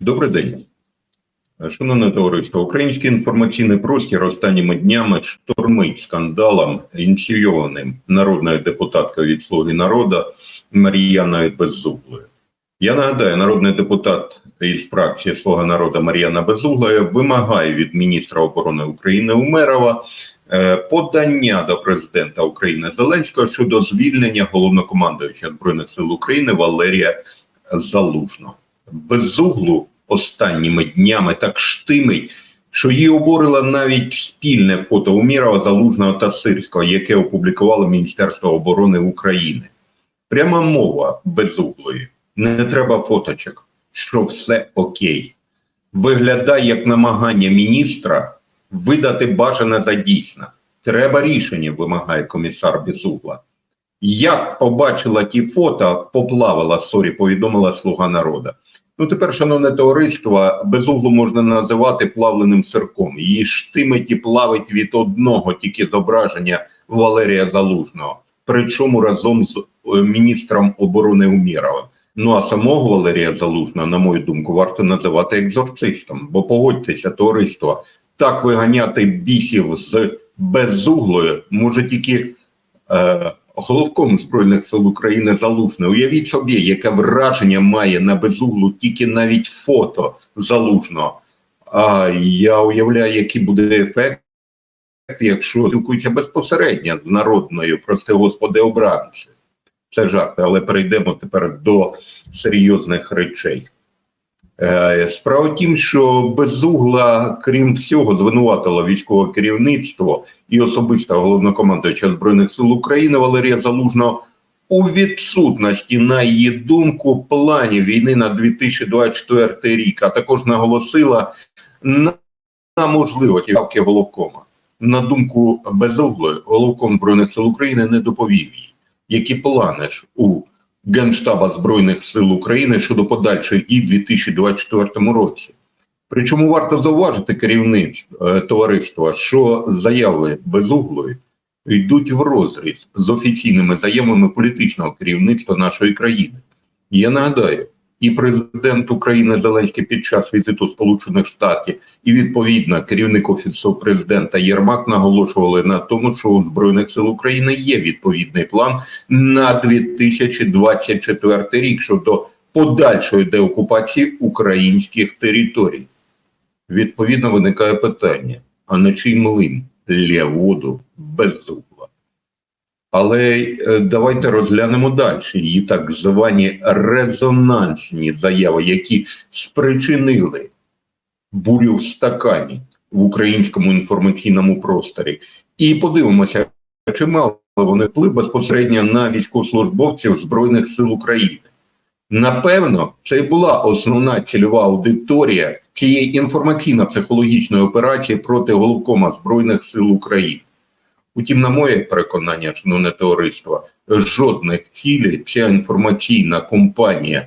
Добрий день. Шановне товариство, український інформаційний простір останніми днями штормить скандалом, ініційованим народною депутаткою від Слуги народу Мар'яною Беззуглою. Я нагадаю, народний депутат із фракції Слуга народу Мар'яна Безуглая вимагає від міністра оборони України Умерова е, подання до президента України Зеленського щодо звільнення головнокомандуюча Збройних сил України Валерія Залужного. Безуглу останніми днями так штимить, що її обурило навіть спільне фото Умірова, Залужного та Сирського, яке опублікувало Міністерство оборони України. Пряма мова безуглої. Не треба фоточок, що все окей. Виглядає як намагання міністра видати бажане за дійсне. Треба рішення, вимагає комісар Безугла. Як побачила ті фото, поплавала сорі, повідомила Слуга народу. Ну тепер, шановне товариство, безуглу можна називати плавленим сирком. Її штимить і плавить від одного тільки зображення Валерія Залужного, причому разом з е, міністром оборони Уміровим. Ну а самого Валерія Залужного, на мою думку, варто називати екзорцистом, бо погодьтеся, товариство, так виганяти бісів з безуглою може тільки. Е, головком Збройних сил України Залужний. Уявіть собі, яке враження має на безуглу тільки навіть фото залужного. А я уявляю, який буде ефект, якщо спілкується безпосередньо з народною, прости господи, обранці. Це жарт, але перейдемо тепер до серйозних речей. Е, Справа в тім, що безугла, крім всього, звинуватила військове керівництво і особисто головнокомандуюча Збройних сил України Валерія Залужного у відсутності, на її думку, планів війни на 2024 рік, а також наголосила на, на можливості явки головкома. На думку безуглої, головком Збройних сил України не доповів їй, які плани ж у Генштаба Збройних сил України щодо подальших дій у 2024 році. Причому варто зауважити керівництво е, товариства, що заяви безуглої йдуть в розріз з офіційними заявами політичного керівництва нашої країни. Я нагадаю, і президент України Зеленський під час візиту Сполучених Штатів, і відповідно керівник офісу президента Єрмак наголошували на тому, що у збройних сил України є відповідний план на 2024 рік щодо подальшої деокупації українських територій. Відповідно, виникає питання: а на чий млин лє воду без зубла? Але е, давайте розглянемо далі її так звані резонансні заяви, які спричинили бурю в стакані в українському інформаційному просторі, і подивимося, чи мали вони вплив безпосередньо на військовослужбовців Збройних сил України. Напевно, це і була основна цільова аудиторія цієї інформаційно-психологічної операції проти головкома Збройних сил України. Утім, на моє переконання, шановне товариство, жодних цілей ця інформаційна компанія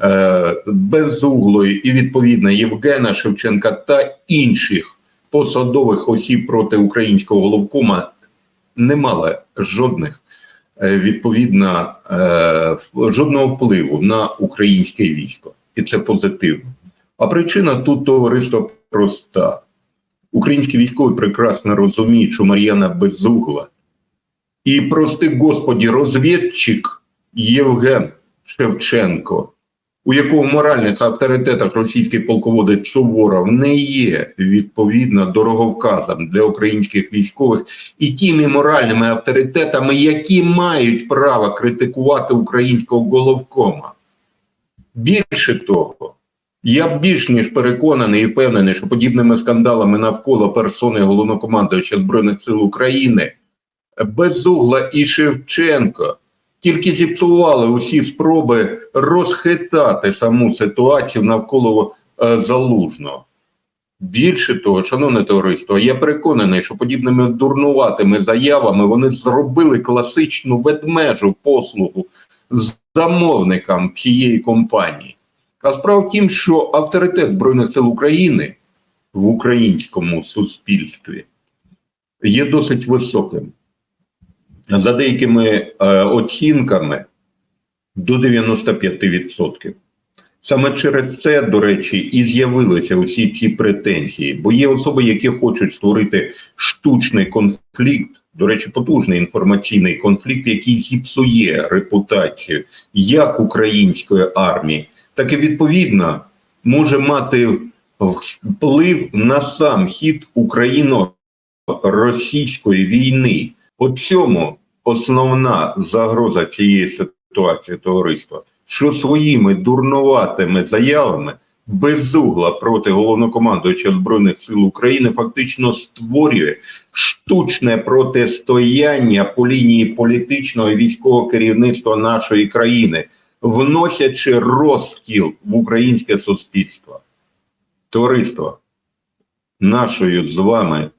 е, безуглої і відповідно Євгена Шевченка та інших посадових осіб проти українського головкома не мала жодних е, відповідно е, жодного впливу на українське військо, і це позитивно. А причина тут товариство проста. Українські військові прекрасно розуміють, що Мар'яна безугла. І, прости господі, розвідчик Євген Шевченко, у якого в моральних авторитетах російський полководець Суворов не є відповідно дороговказом для українських військових і тими моральними авторитетами, які мають право критикувати українського головкома. Більше того, я більш ніж переконаний і впевнений, що подібними скандалами навколо персони головнокомандуюча Збройних сил України Безугла і Шевченко тільки зіпсували усі спроби розхитати саму ситуацію навколо е, залужного. Більше того, шановне товариство, я переконаний, що подібними дурнуватими заявами вони зробили класичну ведмежу послугу замовникам цієї компанії. А справа в тім, що авторитет Збройних сил України в українському суспільстві є досить високим. За деякими е, оцінками до 95%. Саме через це, до речі, і з'явилися усі ці претензії, бо є особи, які хочуть створити штучний конфлікт, до речі, потужний інформаційний конфлікт, який зіпсує репутацію як української армії, так і відповідно може мати вплив на сам хід україно-російської війни. От цьому основна загроза цієї ситуації товариства, що своїми дурнуватими заявами безугла проти головнокомандуюча збройних сил України фактично створює штучне протистояння по лінії політичного і військового керівництва нашої країни, вносячи розкіл в українське суспільство. Товариство, нашою з вами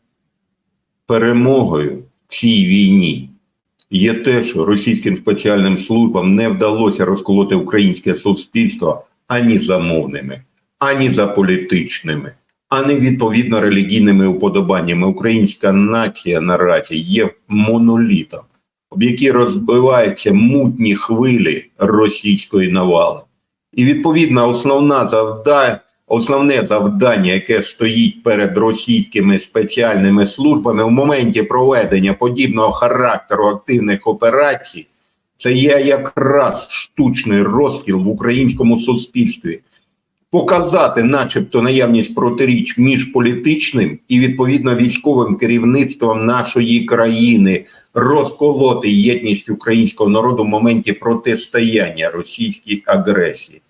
перемогою в цій війні є те, що російським спеціальним службам не вдалося розколоти українське суспільство ані за мовними, ані за політичними, ані відповідно релігійними уподобаннями. Українська нація наразі є монолітом, в якій розбиваються мутні хвилі російської навали. І відповідно основна завдання. Основне завдання, яке стоїть перед російськими спеціальними службами в моменті проведення подібного характеру активних операцій, це є якраз штучний розкіл в українському суспільстві, показати, начебто, наявність протиріч між політичним і відповідно військовим керівництвом нашої країни, розколоти єдність українського народу в моменті протистояння російській агресії.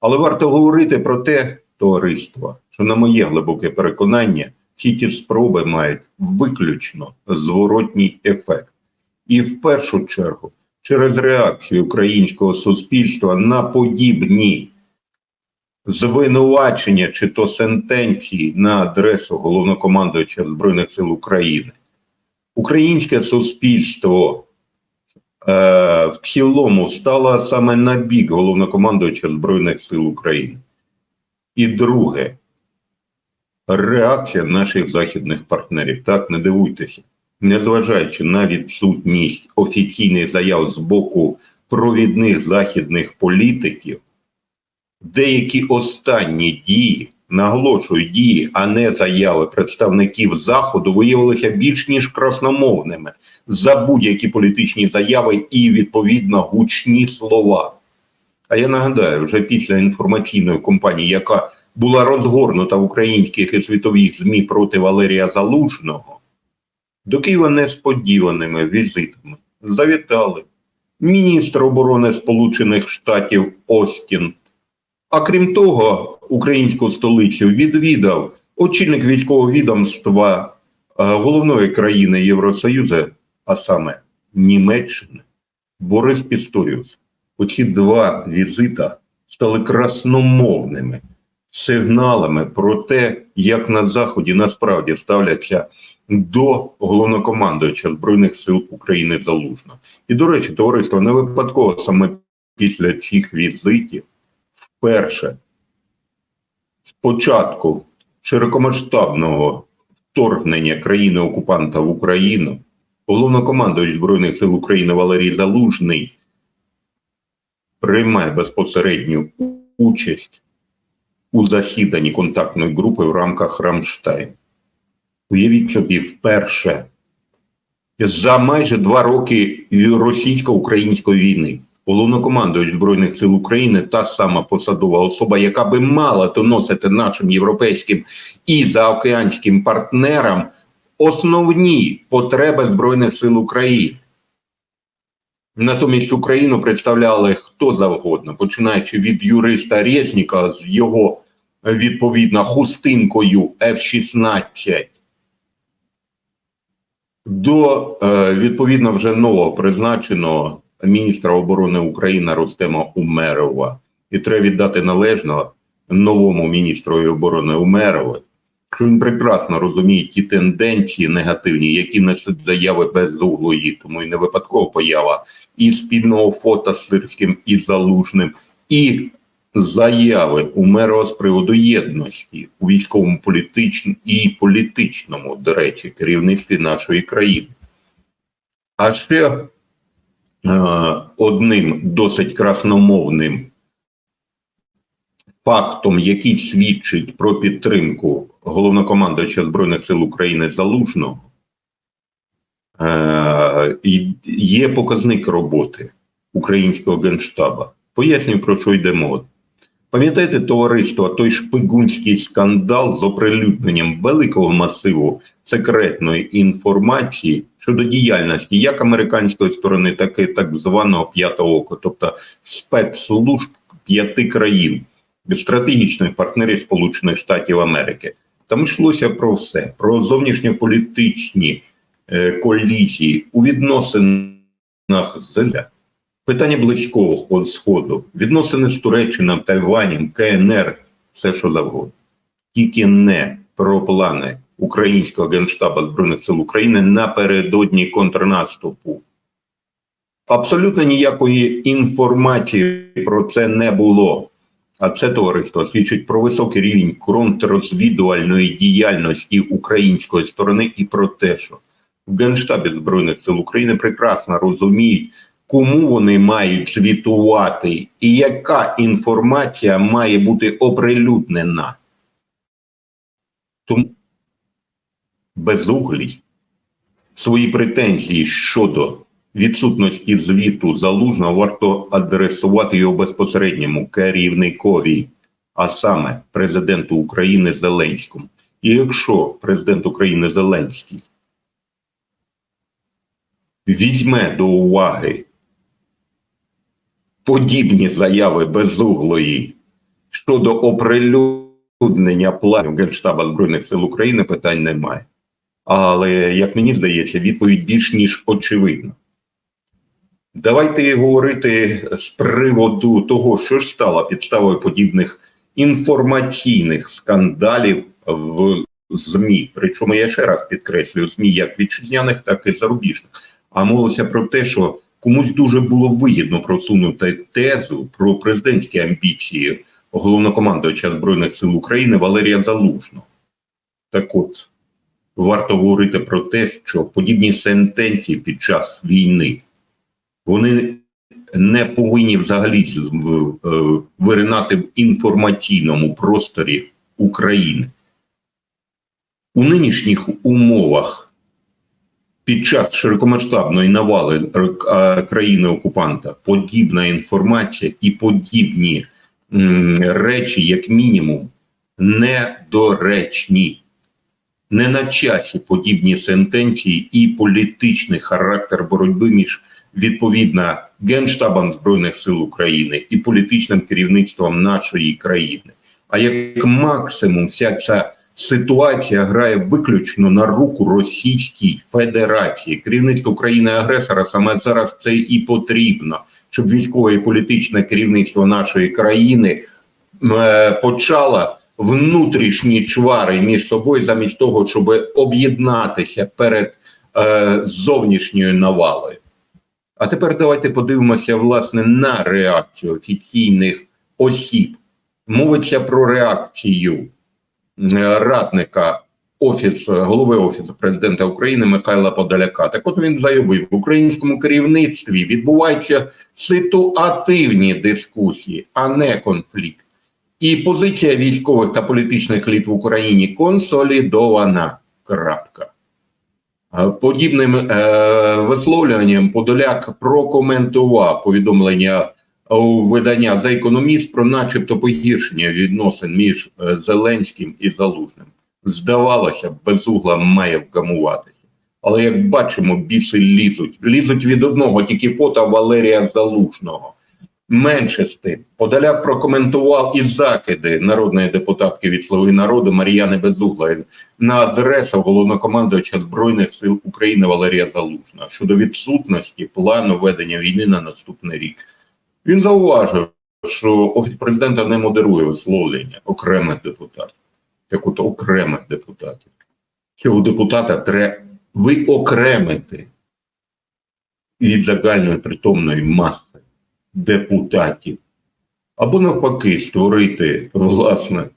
Але варто говорити про те, товариство, що на моє глибоке переконання, всі ті спроби мають виключно зворотній ефект, і в першу чергу через реакцію українського суспільства на подібні звинувачення чи то сентенції на адресу головнокомандуюча збройних сил України, українське суспільство. е, В цілому стало саме на бік головнокомандуюча Збройних сил України. І друге, реакція наших західних партнерів. Так, не дивуйтеся, незважаючи на відсутність офіційних заяв з боку провідних західних політиків, деякі останні дії, наголошую дії, а не заяви представників Заходу, виявилися більш ніж красномовними за будь-які політичні заяви і відповідно гучні слова. А я нагадаю, вже після інформаційної кампанії, яка була розгорнута в українських і світових ЗМІ проти Валерія Залужного, до Києва несподіваними візитами завітали міністр оборони Сполучених Штатів Остін. А крім того, українську столицю відвідав очільник військового відомства е, головної країни Євросоюзу, а саме Німеччини, Борис Пісторіус. Оці два візита стали красномовними сигналами про те, як на Заході насправді ставляться до головнокомандуюча Збройних сил України Залужно. І, до речі, товариство не випадково саме після цих візитів вперше спочатку широкомасштабного вторгнення країни-окупанта в Україну головнокомандуючий Збройних сил України Валерій Залужний приймає безпосередню участь у засіданні контактної групи в рамках Рамштайн. Уявіть собі, вперше за майже два роки російсько-української війни головнокомандуючий Збройних сил України та сама посадова особа, яка би мала доносити нашим європейським і заокеанським партнерам основні потреби Збройних сил України. Натомість Україну представляли хто завгодно, починаючи від юриста Резніка з його відповідно хустинкою F-16 до е, відповідно вже нового призначеного міністра оборони України Рустема Умерова. І треба віддати належно новому міністру оборони Умерову, що він прекрасно розуміє ті тенденції негативні, які несуть заяви безуглої, тому і не випадково поява і спільного фото з Сирським і Залужним, і заяви Умерова з приводу єдності у військовому політичному і політичному, до речі, керівництві нашої країни. А ще одним досить красномовним фактом, який свідчить про підтримку головнокомандуюча Збройних сил України Залужного, е, є показник роботи українського генштаба. Пояснюю, про що йде мова. Пам'ятаєте, товариство, той шпигунський скандал з оприлюдненням великого масиву секретної інформації щодо діяльності як американської сторони, так і так званого п'ятого оку, тобто спецслужб п'яти країн, стратегічних партнерів Сполучених Штатів Америки. Там йшлося про все: про зовнішньополітичні е, колізії у відносинах з. Питання близького сходу, відносини з Туреччиною, Тайванем, КНР, все що завгодно. Тільки не про плани українського генштаба Збройних сил України напередодні контрнаступу. Абсолютно ніякої інформації про це не було. А це товариство свідчить про високий рівень контррозвідувальної діяльності української сторони і про те, що в Генштабі Збройних сил України прекрасно розуміють, кому вони мають звітувати, і яка інформація має бути оприлюднена. Тому безуглій свої претензії щодо відсутності звіту залужного варто адресувати його безпосередньому керівникові, а саме президенту України Зеленському. І якщо президент України Зеленський візьме до уваги подібні заяви безуглої щодо оприлюднення планів Генштаба Збройних сил України, питань немає. Але, як мені здається, відповідь більш ніж очевидна. Давайте говорити з приводу того, що ж стало підставою подібних інформаційних скандалів в ЗМІ. Причому я ще раз підкреслюю ЗМІ як вітчизняних, так і зарубіжних. А мовилося про те, що комусь дуже було вигідно просунути тезу про президентські амбіції головнокомандувача Збройних сил України Валерія Залужного. Так от, варто говорити про те, що подібні сентенції під час війни вони не повинні взагалі е, виринати в інформаційному просторі України. У нинішніх умовах під час широкомасштабної навали е, країни окупанта подібна інформація і подібні речі, як мінімум, недоречні. Не на часі подібні сентенції і політичний характер боротьби між відповідно Генштабом Збройних сил України і політичним керівництвом нашої країни. А як максимум, вся ця ситуація грає виключно на руку Російській Федерації. Керівництво країни-агресора саме зараз це і потрібно, щоб військове і політичне керівництво нашої країни е, почало внутрішні чвари між собою, замість того, щоб об'єднатися перед е, зовнішньою навалою. А тепер давайте подивимося власне на реакцію офіційних осіб. Мовиться про реакцію радника офісу голови офісу президента України Михайла Подоляка. Так, от він заявив, в українському керівництві відбуваються ситуативні дискусії, а не конфлікт. І позиція військових та політичних еліт в Україні консолідована. Крапка. Подібним е, висловлюванням Подоляк прокоментував повідомлення видання за економіст про, начебто, погіршення відносин між е, Зеленським і Залужним. Здавалося, б, безугла має вгамуватися. Але як бачимо, біси лізуть. Лізуть від одного тільки фото Валерія Залужного. Менше з тим, Подоляк прокоментував і закиди народної депутатки від Слуги народу Мар'яни Безуглої на адресу головнокомандувача Збройних сил України Валерія Залужна щодо відсутності плану ведення війни на наступний рік. Він зауважив, що офіс президента не модерує висловлення окремих депутатів, як от окремих депутатів. Цього депутата треба виокремити від загальної притомної маси депутатів, або навпаки, створити власне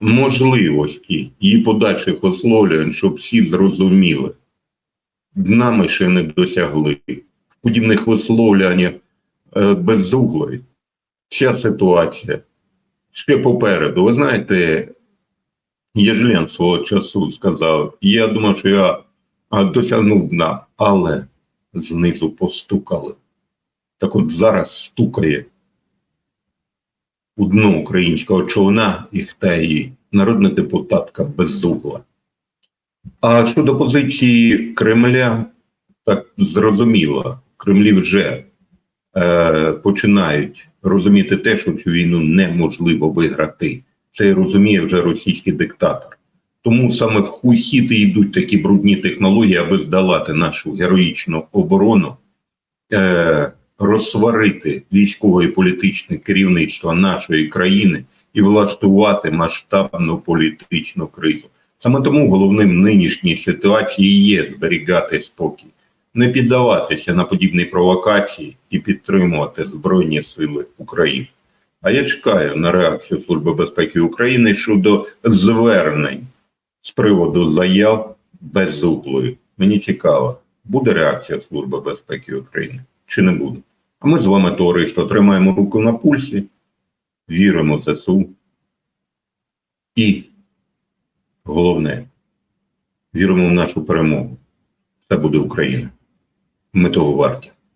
можливості її подальших висловлювань, щоб всі зрозуміли, дна ми ще не досягли. В подібних висловлюваннях е, безуглої. Ця ситуація ще попереду. Ви знаєте, Єжлен свого часу сказав, я думав, що я досягнув дна, але знизу постукали. Так от зараз стукає у дно українського човна і хтає її народна депутатка Безугла. А щодо позиції Кремля, так зрозуміло, Кремлі вже е, починають розуміти те, що цю війну неможливо виграти. Це розуміє вже російський диктатор. Тому саме в хусіти йдуть такі брудні технології, аби здолати нашу героїчну оборону, е, розсварити військове і політичне керівництво нашої країни і влаштувати масштабну політичну кризу. Саме тому головним нинішній ситуації є зберігати спокій, не піддаватися на подібні провокації і підтримувати Збройні Сили України. А я чекаю на реакцію Служби безпеки України щодо звернень з приводу заяв безуглої. Мені цікаво, буде реакція Служби безпеки України чи не буде. А ми з вами, товариство, тримаємо руку на пульсі, віримо в ЗСУ і головне, віримо в нашу перемогу. Це буде Україна. Ми того варті.